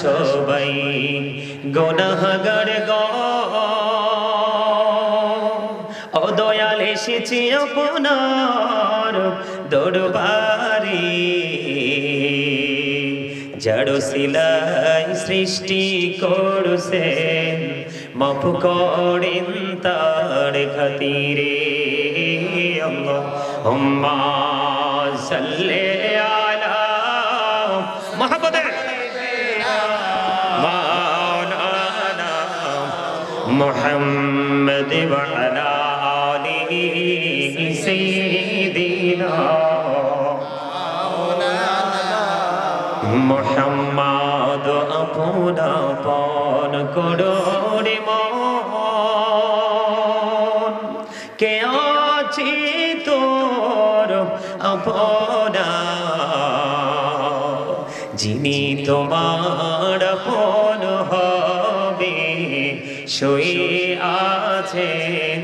সবাই গোনাহাগার গ। ও দয়াল এসেছি আপনার দরবারে। জড় সিলাই সৃষ্টি করছেন, মাফ করেন তার খাতিরে। আল্লাহুম্মা সাল্লি আলা মুহাম্মাদের محمد وعلى آله سيدنا মোহাম্মদ আপন আপন করোরে মন কে আছি তোর আপনা যিনি তোমার আপন হবে শুয়ে আছেন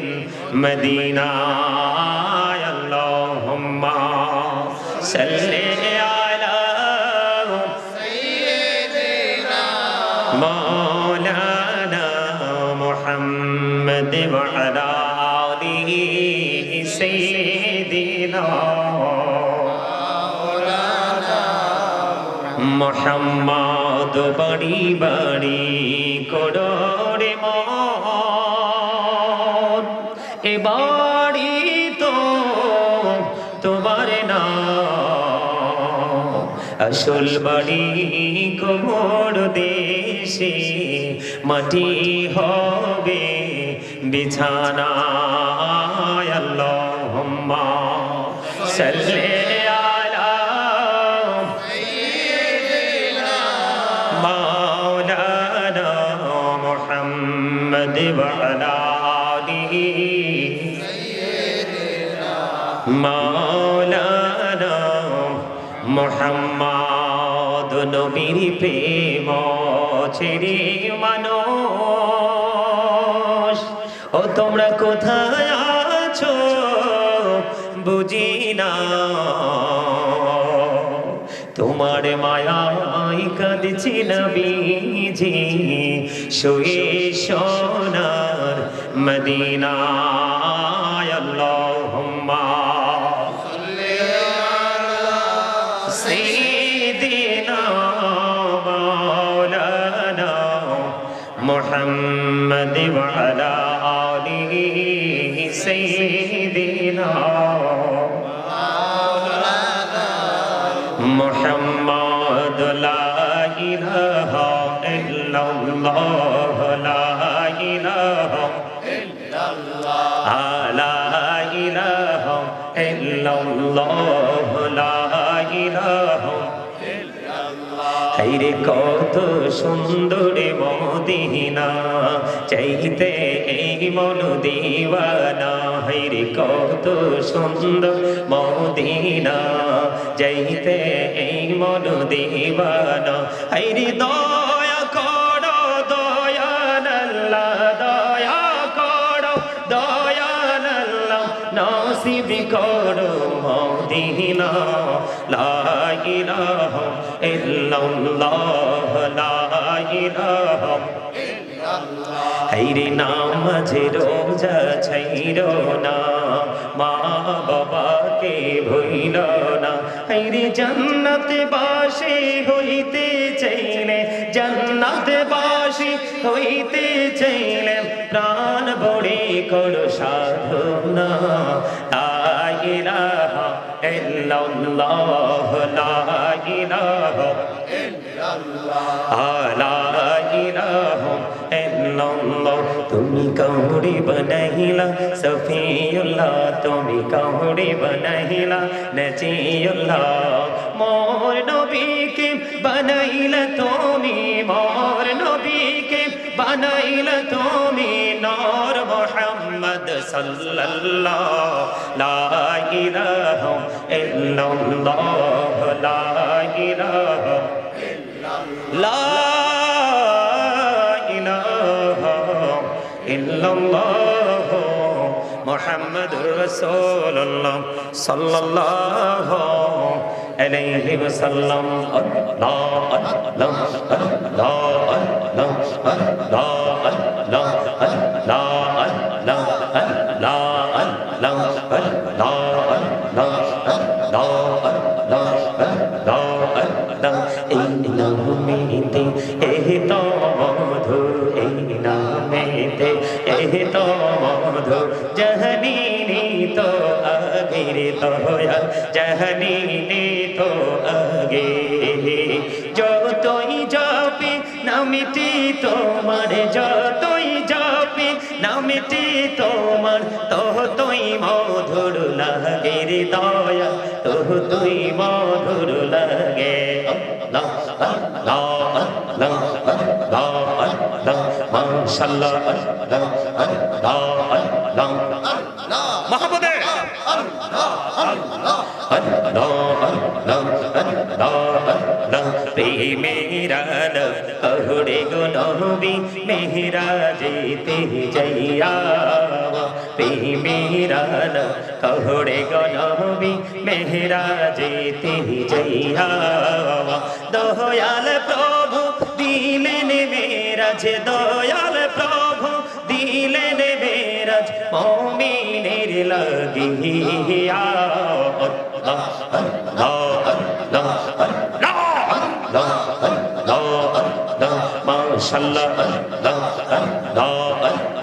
মদিনায় আল্লাহুম্মা সাল্লি মোহাম্মদ বাড়ি বাড়ি করোরে মন। এ বাড়ি তো তোমার না আসল বাড়ি কোমর দেশে, মাটি হবে বিছানা আল্লাহুম্মা সাল্লি وعلى آله مولانا মোহাম্মদ নবীর প্রেম ছেড়ে মানুষ ও তোমরা কোথায় আছো বুঝি না তোমার মায়াই কাঁদছি নবীজি শুয়ে সোনার মদিনায় রে কত সুন্দরে মদিনা, চাইতে এই মন দিবানা হাইরে কত সুন্দর মদিনা, চাইতে এই মন দিবানা হাইরে দ নসিব করো মদিনা, লা ইলাহা ইল্লাল্লাহ, লা ইলাহা হাইরে নামাজে রোজা ছাইর না, মা বাবাকে ভইল না। হাইরে জান্নাতে বাসে হইতে চাইলে জান্নাত জান্নাতে বাসে হইতে চাইলে প্রাণ ভরে করো সাধনা। লা ইলাহা ইল্লাল্লাহ, লা ইলাহা লা ইলাহা ইল্লাল্লাহ। তুমি কাউরি বানাইলা, সফিউল্লাহ। তুমি কাউরি বানাইলা, নজিউল্লাহ। মোর নবীকে বানাইলা তুমি, মোর নবীকে বানাইলা তুমি নূর মুহাম্মদ সাল্লাল্লাহ লা ইলাহা ইল্লাল্লাহ লা ইলাহা লা ইলাহা ইল্লাল্লাহ মুহাম্মাদুর রাসূলুল্লাহ সাল্লাল্লাহু আলাইহি ওয়াসাল্লাম আল্লাহ আল্লাহ 那那 মিষ্টি তোমার তহ তুই মধুর লাগে রে দয়া তহ তুই মধুর লাগে। মহাপদে! মেহরান অহরে গো নবী মেহরা যেতে যাইয়া মেহরান অহরে গো নবী মেহরা যেতে যাইয়া দয়াল প্রভু, দিলেন মেরাজ, দয়াল প্রভু, দিলেন মেরাজ, মমিনের লাগিয়া। আল্লাহ সাল্লা লা লা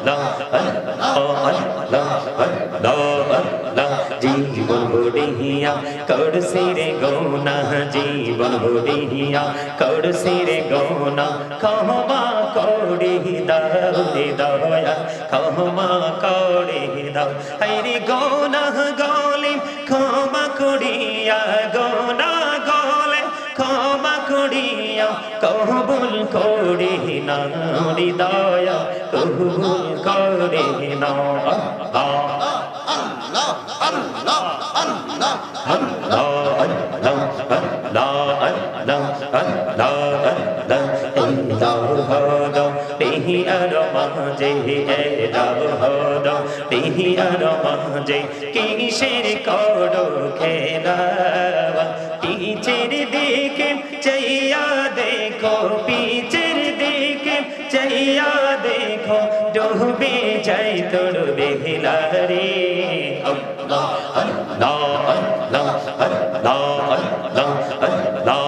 লা লা লা লা জীবন বড়িয়া, কর সিরে গোনা, জীবন বড়িয়া, কর সিরে গোনা কহবা কড়ি দাউরে দয়া কহবা কড়ি দাও। হরি গোনা গলিম, ক্ষমা করিয়া গোনা করিয়া কবুল করে না দয়া কবুল করে না। তেহি আর মাঝে যাব হদ, তেহি আর মাঝে কিসের কর খেলা? পিছের দিকে চাইয়া দেখো পিছের দিকে চাইয়া দেখো, ডুবে যাই তোর বেহলা রে। Allah Allah Allah Allah Allah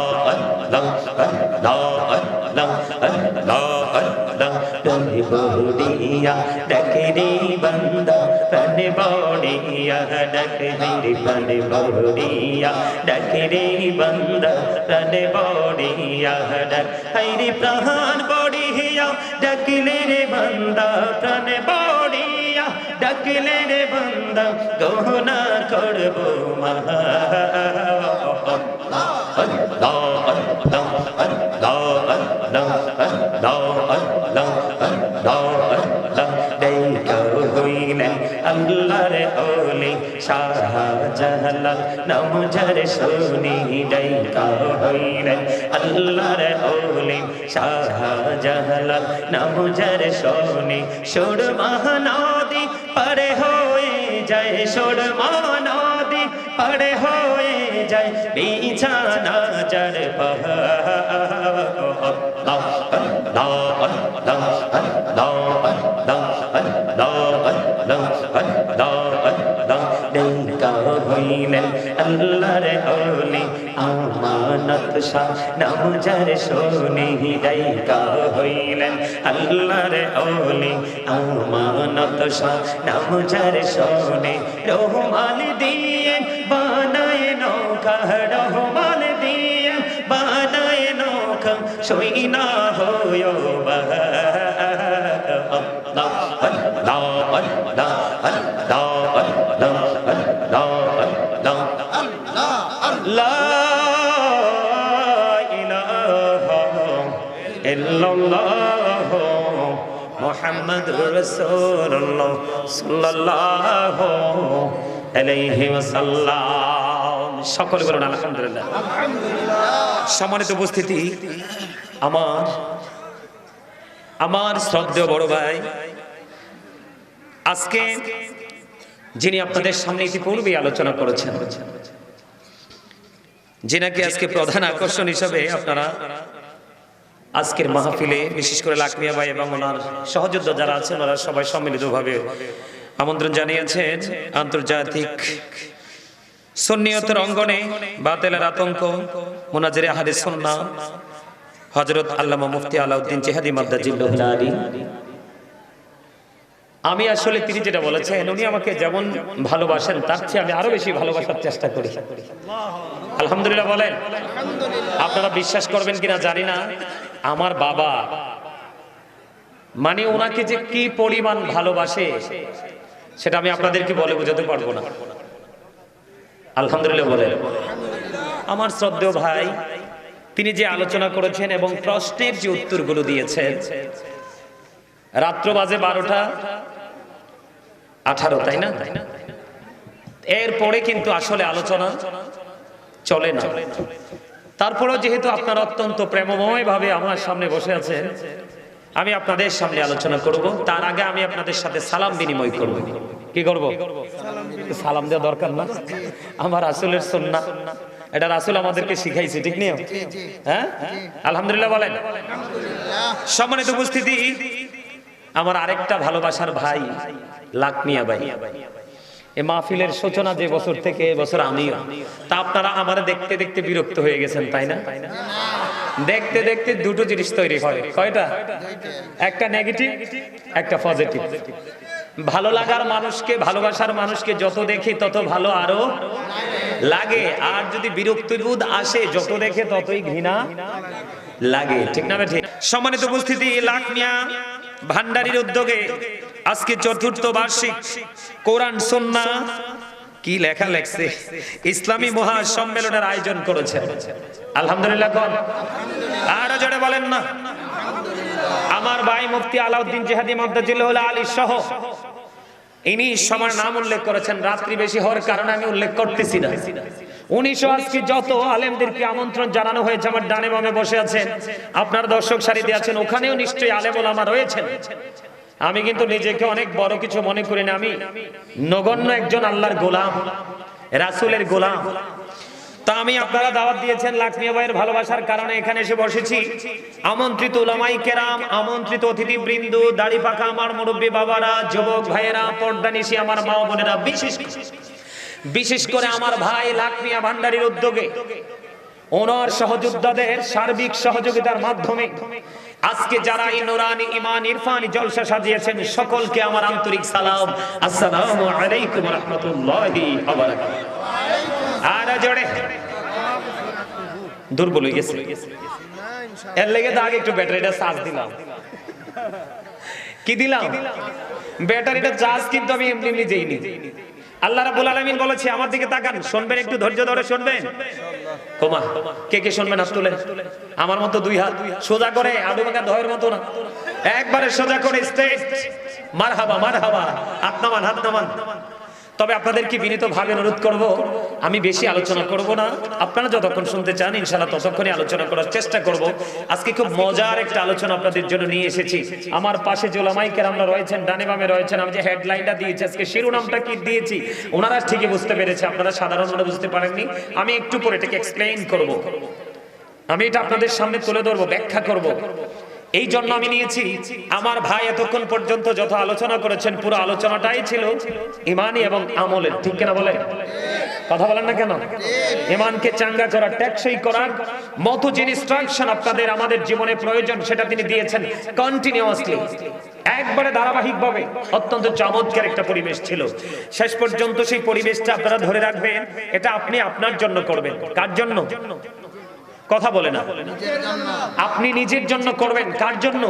बहुरिया डक रे बंदा पन बौड़िया डक रे पन बौड़िया डक रे बंदा पन बौड़िया डक हरि प्रहान बौड़िया डकले रे बंदा पन बौड़िया डकले रे बंदा गहना करबो महा अल्लाह अल्लाह अल्लाह अल्लाह अल्लाह ধালা নাম যার শুনি ডাইকা হইরে আল্লাহর হলি সাহা জাহালা নাম যার শুনি। সুর মহানদী পরে হয়ে যায় সুর মহানদী পরে হয়ে যায়। বিছানা যার পাহা আমানত শাহ নামজার শোনে ডাইকা হইলেন। আল্লাহর ওলি আমানত শাহ নামজার শোনে, রহমান দিয়ে বানায় নৌকা ইল্লাল্লাহ মুহাম্মাদুর রাসূলুল্লাহ সাল্লাল্লাহু আলাইহি ওয়াসাল্লাম। সকল বলুন, আলহামদুলিল্লাহ। সম্মানিত উপস্থিতি, আমার আমার শ্রদ্ধেয় বড় ভাই, আজকে যিনি আপনাদের সামনে ইতিপূর্বেই আলোচনা করেছেন, যিনাকে আজকে প্রধান আকর্ষণ হিসাবে আপনারা আজকের মাহফিলে, বিশেষ করে লাকমিয়া ভাই এবং ওনার সহযোদ্ধা যারা আছেন ওনারা সবাই সম্মিলিতভাবে আমন্ত্রণ জানিয়েছেন আন্তর্জাতিক সন্নিয়তের অঙ্গনে বাতেলের আতঙ্ক, মোনাজের আহারে সন্না হজরত আল্লামা মুফতি আলাউদ্দিন চেহাদি মাদ্দা জিল্লুল আলী। আমি আসলে তিনি যেটা বলেছেন, উনি আমাকে যেমন ভালোবাসেন, তার চেয়ে আমি আরও বেশি ভালোবাসার চেষ্টা করি। আলহামদুলিল্লাহ বলেন। আপনারা বিশ্বাস করবেন কিনা জানি না। আমার বাবা। মানে ওনাকে যে কি পরিমাণ ভালোবাসে, সেটা আমি আপনাদেরকে বলে বোঝাতে পারব না। আলহামদুলিল্লাহ বলেন। আমার শ্রদ্ধেয় ভাই, তিনি যে আলোচনা করেছেন এবং প্রশ্নের যে উত্তরগুলো দিয়েছেন, রাত্র বাজে বারোটা, আঠারো, তাই না? এরপরে কিন্তু আসলে আলোচনা চলে না। তারপরেও যেহেতু আপনারা অত্যন্ত প্রেমময় ভাবে আমার সামনে বসে আছেন, আমি আপনাদের সামনে আলোচনা করব। তার আগে আমি আপনাদের সাথে সালাম বিনিময় করব। কি করব? সালাম দেওয়া দরকার না। আমার আসলের সন্না এটা রাসুল আমাদেরকে শিখাইছে, ঠিক নেই? হ্যাঁ? আলহামদুলিল্লাহ বলেন। সম্মানিত উপস্থিতি। আমার আরেকটা ভালোবাসার ভাই, লাকমিয়া ভাই। এ মাহফিলের সূচনা যে বছর থেকে এ বছর আমিও তা আপনারা আমার দেখতে দেখতে বিরক্ত হয়ে গেছেন, তাই না? দেখতে দেখতে দুটো জিনিস তৈরি হয়। কয়টা? একটা নেগেটিভ একটা পজিটিভ ভালো লাগার মানুষকে, ভালোবাসার মানুষকে যত দেখি তত ভালো আরও লাগে। আর যদি বিরক্তিবোধ আসে, যত দেখে ততই ঘৃণা লাগে। ঠিক না ঠিক? সম্মানিত উপস্থিতি লাকমিয়া ভান্ডারির উদ্যোগে আজকে চতুর্থ বার্ষিক কোরআন সন্না কি লেখা লেখছে? ইসলামী মহা সম্মেলনের আয়োজন করেছে। আলহামদুলিল্লাহ আরও জোরে বলেন না। আমার ভাই মুফতি আলাউদ্দিন জিহাদি মদ্দাজিল্লাহ আলী সহ ইনি সবার নাম উল্লেখ করেছেন, রাত্রি বেশি হওয়ার কারণে আমি উল্লেখ করতেছি না। উনিশশো আজকে যত আলেমদেরকে আমন্ত্রণ জানানো হয়েছে আমার ডানে বামে বসে আছেন, আপনার দর্শক সারিতে আছেন, ওখানেও নিশ্চয়ই আলেম ওলামা রয়েছেন। আমি কিন্তু নিজেকে অনেক বড় কিছু মনে করি না, আমি নগণ্য একজন আল্লাহর গোলাম, রাসূলের গোলাম। তা আমি আপনারা দাওয়াত দিয়েছেন লাকমিয়া ভাইয়ের ভালোবাসার কারণে এখানে এসে বসেছি। আমন্ত্রিত উলামাই কেরাম, আমন্ত্রিত অতিথি বৃন্দ দাড়ি পাকা আমার মুরব্বী বাবারা, যুবক ভাইয়েরা, পর্দা নিশি আমার মা বোনেরা, বিশেষ বিশেষ করে আমার ভাই লাকমিয়া ভান্ডারির উদ্যোগে। ওনার সহযোদ্ধাদের সার্বিক সহযোগিতার মাধ্যমে আজকে যারা এই নুরানি ইমান ইরফানি জলসা সাজিয়েছেন সকলকে আমার আন্তরিক সালাম। আসসালামু আলাইকুম রহমতুল্লাহি ওয়া বারাকাতুহু। আর জোরে। দুর্বল হয়ে গেছে। এর লেগে তো আগে একটু ব্যাটারিটা চার্জ দিলাম। কি দিলাম? ব্যাটারিটা চার্জ কিন্তু আমি এমনি এমনি দেইনি আল্লাহ রাবুল আলমিন বলেছে, আমার দিকে তাকান, শুনবেন, একটু ধৈর্য ধরে শুনবেন। কোমা, কে কে শুনবেন আমার মতো দুই হাত, সোজা করে আলু মাখা ধয়ের মতো না? একবারে সোজা করে স্ট্রেট মারহাবা মারহাবা, হাত নামান হাত নামান। তবে আপনাদেরকে বিনীত ভাবে অনুরোধ করব আমি বেশি আলোচনা করব না। আপনারা যতক্ষণ শুনতে চান ইনশাআল্লাহ ততক্ষণই আলোচনা করার চেষ্টা করব। আজকে খুব মজার একটা আলোচনা আপনাদের জন্য নিয়ে এসেছি। আমার পাশে যে ওলামাই কেরামরা রয়েছেন ডানে বামে রয়েছেন আমি যে হেডলাইনটা দিয়েছি আজকে শিরোনামটা কি দিয়েছি। ওনারা ঠিকই বুঝতে পেরেছে আপনারা সাধারণ সাধারণভাবে বুঝতে পারেননি। আমি একটু পরে এটাকে এক্সপ্লেইন করব। আমি এটা আপনাদের সামনে তুলে ধরবো ব্যাখ্যা করব। এই জন্য আমি নিয়েছি। আমার ভাই এতক্ষণ পর্যন্ত যত আলোচনা করেছেন, পুরো আলোচনাটাই ছিল ইমানি এবং আমলের। ঠিক কেনা বলে কথা বলেন না কেন? ইমানকে চাঙ্গা করার টেকসই করার মতো যে ইনস্ট্রাকশন আপনাদের আমাদের জীবনে প্রয়োজন, সেটা তিনি দিয়েছেন কন্টিনিউয়াসলি একবারে ধারাবাহিকভাবে। অত্যন্ত চমৎকার একটা পরিবেশ ছিল। শেষ পর্যন্ত সেই পরিবেশটা আপনারা ধরে রাখবেন, এটা আপনি আপনার জন্য করবেন। কার জন্য? কথা বলে না। আপনি নিজের জন্য করবেন, কার জন্য?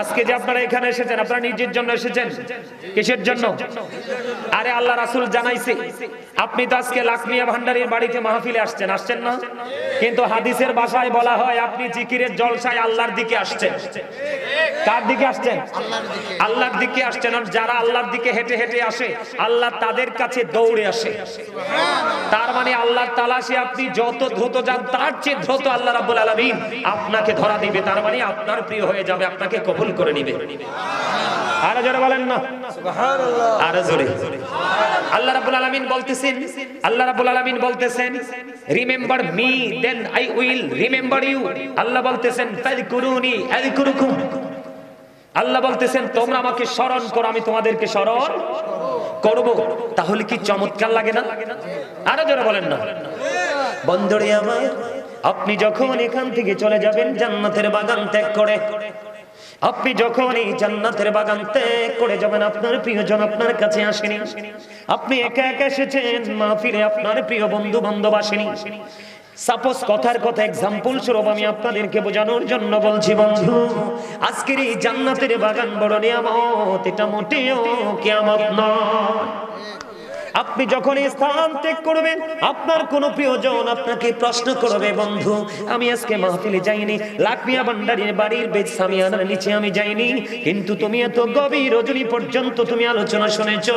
আজকে যে আপনারা এখানে এসেছেন, আপনারা নিজের জন্য এসেছেন? কিসের জন্য? আরে আল্লাহ রাসুল জানাইছে, আপনি তো আজকে লাকমিয়া ভান্ডারির বাড়িতে মাহফিলে আসছেন আসছেন না? কিন্তু হাদিসের ভাষায় বলা হয়, আপনি জিকিরের জলসায় আল্লাহর দিকে আসছেন। কার দিকে আসছেন? আল্লাহর দিকে আসছেন, আর যারা আল্লাহর দিকে হেঁটে হেঁটে আসে, আল্লাহ তাদের কাছে দৌড়ে আসে। তার মানে আল্লাহর তালাশে আপনি যত দ্রুত যান, তার চেয়ে শীঘ্র তো আল্লাহ রাব্বুল আলামিন আপনাকে ধরা দিবে তার মানে আপনার প্রিয় হয়ে যাবে আপনাকে কবুল করে নিবে। আরও জোরে বলেন না। আরও জোরে। আল্লাহ রাব্বুল আলামিন বলতেছেন আল্লাহ রাব্বুল আলামিন বলতেছেন remember me then I will remember you Allah বলতেছেন ফাযকুরুনি আযকুরুকুম। আল্লাহ বলতেছেন তোমরা আমাকে স্মরণ করো আমি তোমাদেরকে স্মরণ করব। তাহলে কি চমৎকার লাগে না? আরও জোরে বলেন না। বন্ধুরে আমার আপনি যখন এখান থেকে চলে যাবেন, জান্নাতের বাগান ত্যাগ করে। আপনি যখন এই জান্নাতের বাগান ত্যাগ করে যাবেন, আপনার প্রিয়জন আপনার কাছে আসেনি। আপনি একা একা এসেছেন মাহফিলে আপনার প্রিয় বন্ধু বান্ধব আসেনি। সাপোজ কথার কথা এক্সাম্পল স্বরূপ আমি আপনাদেরকে বোঝানোর জন্য বলছি, বন্ধু, আজকের এই জান্নাতের বাগান বড় নিয়ামত, এটা মোটেও কিয়ামত নয়। আপনি যখন স্থান ত্যাগ করবেন, আপনার কোন প্রিয়জন আপনাকে প্রশ্ন করবে, বন্ধু, আমি আজকে মাহফিলে যাইনি। লাকমিয়া ভান্ডারির বাড়ির বেজ সামিয়ানার নিচে আমি যাইনি। কিন্তু তুমি এত গভীর রজনী পর্যন্ত তুমি আলোচনা শুনেছ।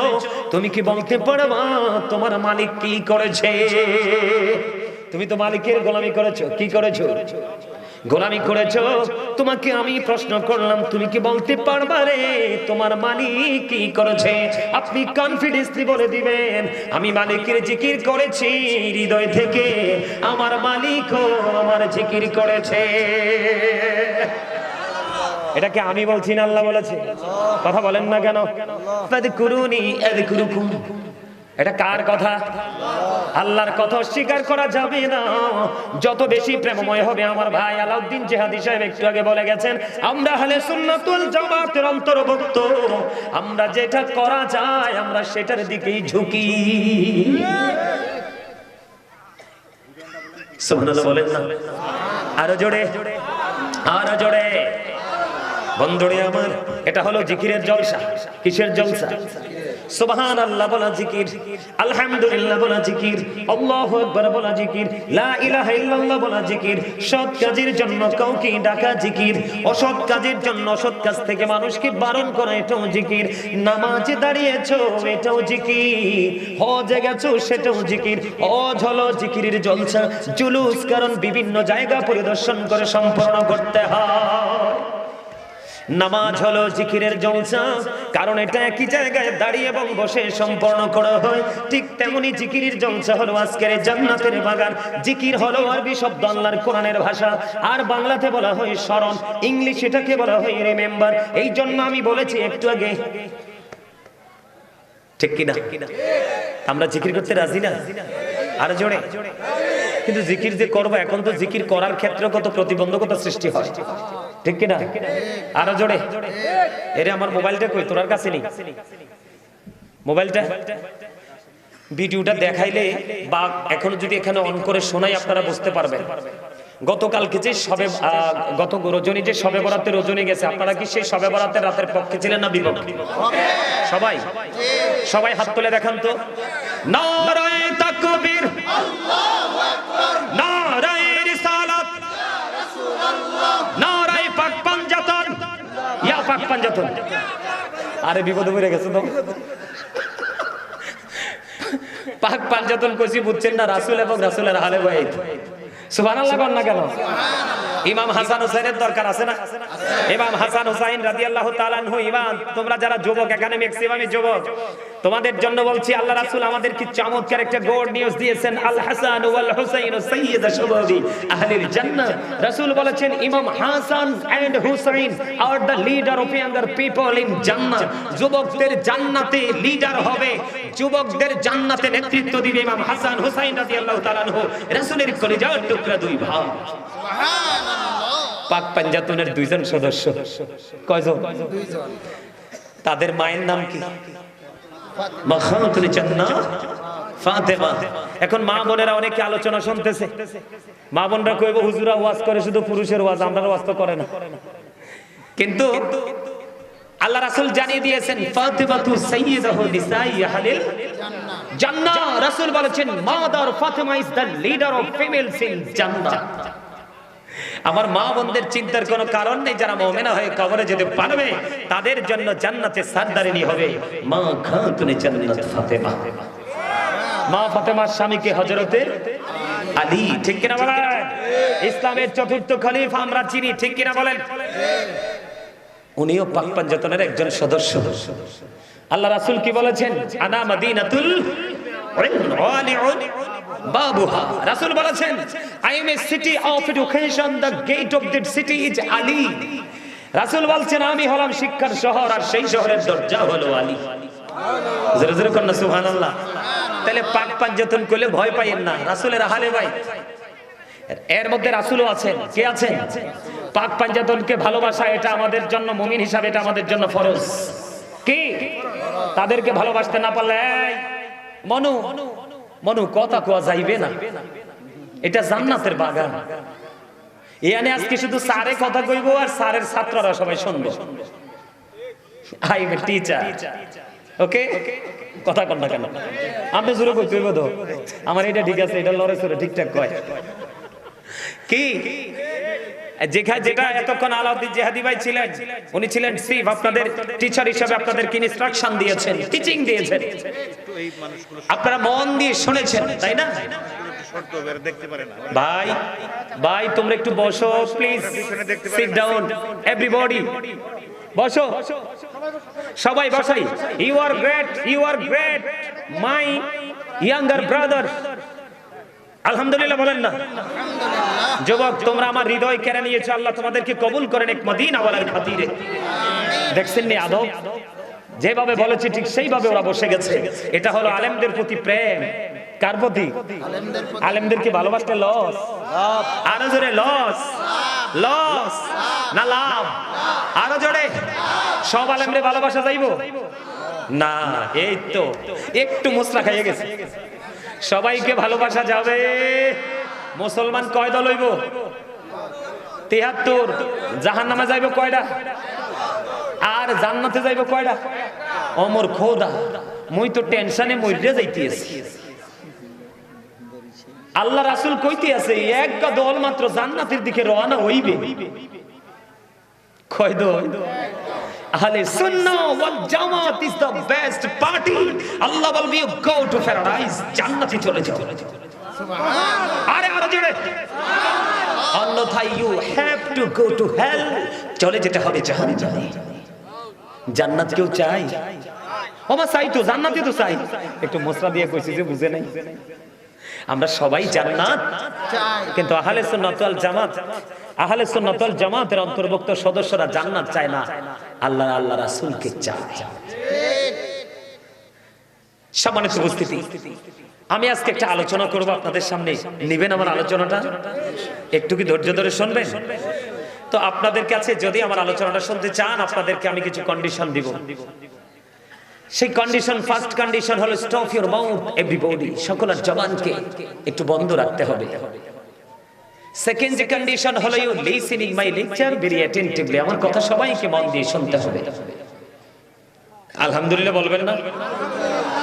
তুমি কি বলতে পারবা তোমার মালিক কি করেছে? তুমি তো মালিকের গোলামি করেছ। কি করেছ? গোলামি করেছ? তোমাকে আমি প্রশ্ন করলাম তুমি কি বলতে পারবা রে? তোমার মালিক কি করেছে? আপনি কনফিডেন্সলি বলে দিবেন আমি মালিকের জিকির করেছি হৃদয় থেকে। আমার মালিকও আমার জিকির করেছে। এটাকে আমি বলছি না আল্লাহ বলেছে। কথা বলেন না কেন? এটা কার কথা? আল্লাহর কথা অস্বীকার করা যাবে না। যত বেশি প্রেমময় হবে আমার ভাই আলাউদ্দিন জেহাদি সাহেব একটু আগে বলে গেছেন, আমরা হলে সুন্নাতুল জামাতের অন্তর্ভুক্ত। আমরা যেটা করা যায়, আমরা সেটার দিকেই ঝুঁকি। সুবহানাল্লাহ বলেন না। আরও জোরে আরও জোরে। বন্ধুরে আমার, এটা হলো জিকিরের জলসা, কিসের জলসা? সুবহান আল্লাহ বলা জিকির, আলহামদুলিল্লাহ বলা জিকির, আল্লাহু আকবার বলা জিকির, লা ইলাহা ইল্লাল্লাহ বলা জিকির, সৎ কাজের জন্য কাউকে ডাকা জিকির, অসৎ কাজের জন্য অসৎ কাজ থেকে মানুষকে বারণ করা এটাও জিকির, নামাজে দাঁড়িয়েছো এটাও জিকির হজে গেছো সেটাও জিকির হজ হলো জিকিরের জলসা, জুলুস কারণ বিভিন্ন জায়গা পরিদর্শন করে সম্পন্ন করতে হয়। নামাজ হলো জিকিরের জলসা কারণ এটা একই জায়গায় দাঁড়িয়ে এবং বসে সম্পন্ন করা হয়। ঠিক তেমনি জিকিরের জলসা হলো আজকের জান্নাতের বাগান। জিকির হলো আরবি শব্দ আল্লাহর কোরআনের ভাষা। আর বাংলাতে বলা হয় স্মরণ, ইংলিশ এটাকে বলা হয় রিমেম্বার। এই জন্য আমি বলেছি একটু আগে। ঠিক কিনা? আমরা জিকির করতে রাজি না? আর জোরে। কিন্তু জিকির যে করব, এখন তো জিকির করার ক্ষেত্রে কত প্রতিবন্ধকতা সৃষ্টি হয়। ঠিক কিনা? আরও জোরে। এরে আমার মোবাইলটা কই? তোর কাছে নেই। মোবাইলটা? ভিডিওটা দেখাইলে বা এখন যদি এখানে অন করে শোনাই আপনারা বুঝতে পারবেন। গতকালকে যে সবে গত রজনী যে সবে বরাতের রজনী গেছে আপনারা কি সেই সবে বরাতের রাতের পক্ষে ছিলেন না বিপক্ষে সবাই। সবাই। হাত তুলে দেখান তো। নারায়ে পাঞ্জাতন। আরে বিপদে পড়ে গেছে তো। পাক পাঞ্জাতন কইছি বুঝছেন না, রাসুল এবং রাসুলের হালে বাইত। সুবহানাল্লাহ কর না কেন? ইমাম হাসান হুসাইনের দরকার আছে না? ইমাম হাসান হুসাইন রাদিয়াল্লাহু তাআলা আনহু, ইমাম, তোমরা যারা যুবক, এখানে ম্যাক্সিমামই যুবক। তোমাদের জন্য বলছি, আল্লাহ রাসূল আমাদের কি চমৎকার একটা গোড নিউজ দিয়েছেন। আল হাসান ওয়াল হুসাইন সাইয়্যিদ শুবাবি আহলিল জান্নাহ। রাসূল বলেছেন, ইমাম Hasan and Husain are the leader of younger people in জান্নাহ। যুবকদের জান্নাতে লিডার হবে। যুবকদের জান্নাতে নেতৃত্ব দিবে ইমাম হাসান হুসাইন রাদিয়াল্লাহু তাআলা আনহু। রাসূলের কলিজার টুকরা দুই ভাই পাক পাঞ্জাতনের দুইজন সদস্য। কয়জন? তাদের মায়ের নাম কি? এখন মা বোনেরা অনেকে আলোচনা শুনতেছে। মা বোনরা কইব হুজুরা ওয়াজ করে শুধু পুরুষের ওয়াজ আমরা ওয়াজ তো করে না। কিন্তু আল্লাহ রাসূল জানিয়ে দিয়েছেন ফাতিমাতু সাইয়্যিদাহু নিসাই আহলিল জান্নাহ। রাসূল বলেছেন mother Fatima is the leader of females in জান্নাহ। আমার মা বোনদের চিন্তার কোনো কারণ নেই, যারা মুমিনা হয়ে কবরে যেতে পারবে, তাদের জন্য জান্নাতে সরদারিনী হবে। মা খাতুনে জান্নাত ফাতেমা। মা ফাতেমার স্বামীকে হযরতে আলী, ঠিক বলেন? ইসলামের চতুর্থ খলিফা আমরা চিনি, ঠিক বলেন? উনিও পাক একজন সদস্য। আল্লাহ রাসূল কি বলেছেন? আনা মাদিনাতুল বাবুহা, রাসূল বলেছেন I am a city of education the gate of that city is Ali রাসূল বলছেন, আমি হলাম শিক্ষার শহর, আর সেই শহরের দরজা হলো আলী। জোরে জোরে কন্যা, সুবহানাল্লাহ। তাহলে পাক পাঞ্জাতন করলে ভয় পাইয়েন না। রাসূলের হালে ভাই। এর মধ্যে রাসূলও আছেন। কে আছেন? পাক পাঞ্জাতনকে ভালোবাসা, এটা আমাদের জন্য, মুমিন হিসাবে এটা আমাদের জন্য ফরজ। কি? তাদেরকে ভালোবাসতে না পারলে মনু। মনু কথা কোয়া যাইবে না। এটা জান্নাতের বাগান। এখানে আজকে শুধু স্যারে কথা কইব আর স্যারের ছাত্ররা সবাই শুনবে। আই এম টিচার ওকে কথা কন না কেন? আপনি জোরে কই কইব তো। আমার এটা ঠিক আছে, এটা লড়ে সরে ঠিকঠাক কয়। কি? যেখানে যেটা এতক্ষণ আলাউদ্দিন জেহাদি ভাই ছিলেন উনি ছিলেন সিফ আপনাদের টিচার হিসেবে আপনাদেরকে ইনস্ট্রাকশন দিয়েছেন টিচিং দিয়েছেন। আপনারা মন দিয়ে শুনেছেন তাই না? ভাই ভাই তোমরা একটু বসো প্লিজ সিট ডাউন এভরিবডি বসো। সবাই বসাই। You are great you are great my younger brother আলহামদুলিল্লাহ বলেন না। যুবক, তোমরা আমার হৃদয় কেড়ে নিয়েছো, আল্লাহ তোমাদেরকে কবুল করেন এক মদিনা বলার খাতিরে। দেখছেন নি আদব? যেভাবে বলেছি ঠিক সেইভাবে ওরা বসে গেছে। এটা হলো আলেমদের প্রতি প্রেম। কার প্রতি? আলেমদেরকে ভালোবাসতে লস আরও জোরে লস লস না লাভ। আরও জোরে। সব আলেমদের ভালোবাসা যাইবো? না, এই তো। একটু মুসরা খাইয়ে গেছে। সবাইকে ভালোবাসা যাবে। মুসলমান কয় দল হইব? তেহাত্তর। জাহান নামে যাইব কয়টা আর জান্নাতে যাইব কয়টা অমর খোদা। মুই তো টেনশনে মইরে যাইতেছি। আল্লাহ রাসূল কইতে আছে এক দল মাত্র জান্নাতের দিকে রওনা হইবে। কয় দল? আহলে সুন্নাহ ওয়াল জামাত is the best party Allah বলবে ইউ গো টু প্যারাডাইস জান্নাতে চলে যাও। আরে আরে জোরে। অন্যথায় you have to go to hell চলে যেতে হবে জাহান্নামে। জান্নাত কেউ চাই ওমা চাই তো জান্নাতে তো চাই। একটু মশলা দিয়ে কইছি যে বুঝে নাই। আমরা সবাই জান্নাত। কিন্তু আহলে সুন্নাত ওয়াল জামাত আহলে সুন্নাত জামাতের অন্তর্ভুক্ত সদস্যরা জান্নাত চায় না। আল্লাহ আল্লাহ রাসূলকে চায়। সম্মানিত উপস্থিতি, আমি আজকে একটা আলোচনা করব আপনাদের সামনে। নেবেন আমার আলোচনাটা? একটু কি ধৈর্য ধরে শুনবেন? তো আপনাদের কাছে যদি আমার আলোচনাটা শুনতে চান, আপনাদেরকে আমি কিছু কন্ডিশন দিব। সেই কন্ডিশন ফার্স্ট কন্ডিশন হলো স্টপ ইউর মাউথ এভরিবডি সকলের জবানকে একটু বন্ধ রাখতে হবে। সেকেন্ড কন্ডিশন হলো you listening my lecture very attentively আমার কথা সবাইকে মন দিয়ে শুনতে হবে। আলহামদুলিল্লাহ বলবেন না?